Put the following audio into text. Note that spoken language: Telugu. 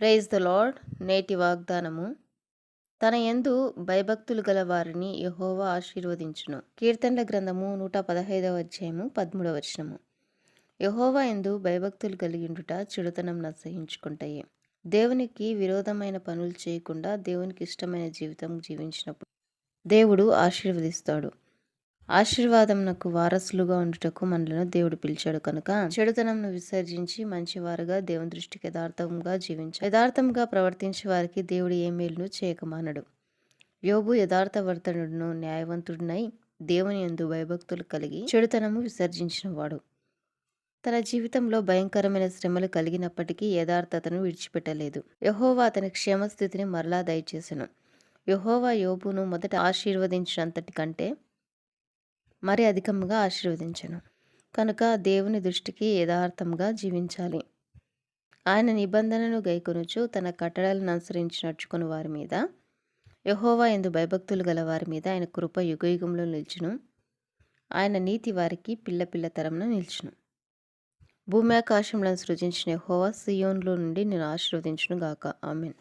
ప్రైజ్ ద లార్డ్ నేటి వాగ్దానము. తన యందు భయభక్తులు గల వారిని యహోవా ఆశీర్వదించును. కీర్తనల గ్రంథము నూట పదహైదవ అధ్యాయము పదమూడవ వచనము. యహోవా ఎందు భయభక్తులు కలిగిండుట చెడుతనం నసహించుకుంటాయి దేవునికి విరోధమైన పనులు చేయకుండా దేవునికి ఇష్టమైన జీవితం జీవించినప్పుడు దేవుడు ఆశీర్వదిస్తాడు. ఆశీర్వాదంనకు వారసులుగా ఉండుటకు మనలను దేవుడు పిలిచాడు కనుక చెడుతనంను విసర్జించి మంచివారుగా దేవుని దృష్టికి యథార్థంగా జీవించాలి యథార్థంగా ప్రవర్తించే వారికి దేవుడు ఏ మేలును చేయకమానడు. యోబు యథార్థవర్తనుడును న్యాయవంతుడినై దేవుని ఎందు భయభక్తులు కలిగి చెడుతనము విసర్జించినవాడు. తన జీవితంలో భయంకరమైన శ్రమలు కలిగినప్పటికీ యథార్థతను విడిచిపెట్టలేదు. యహోవా అతని క్షేమస్థితిని మరలా దయచేసెను. యహోవా యోబును మొదట ఆశీర్వదించినంతటి కంటే మరి అధికంగా ఆశీర్వదించను. కనుక దేవుని దృష్టికి యథార్థంగా జీవించాలి. ఆయన నిబంధనను గైకొనుచు తన కట్టడాలను అనుసరించి నడుచుకుని వారి మీద యహోవా ఎందు భయభక్తులు గల వారి మీద ఆయన కృప యుగయుగంలో నిల్చును. ఆయన నీతి వారికి పిల్ల పిల్ల తరంలో నిల్చును. భూమి ఆకాశంలను సృజించిన యహోవా సియోన్లో నుండి నేను ఆశీర్వదించును గాక ఆమెన్.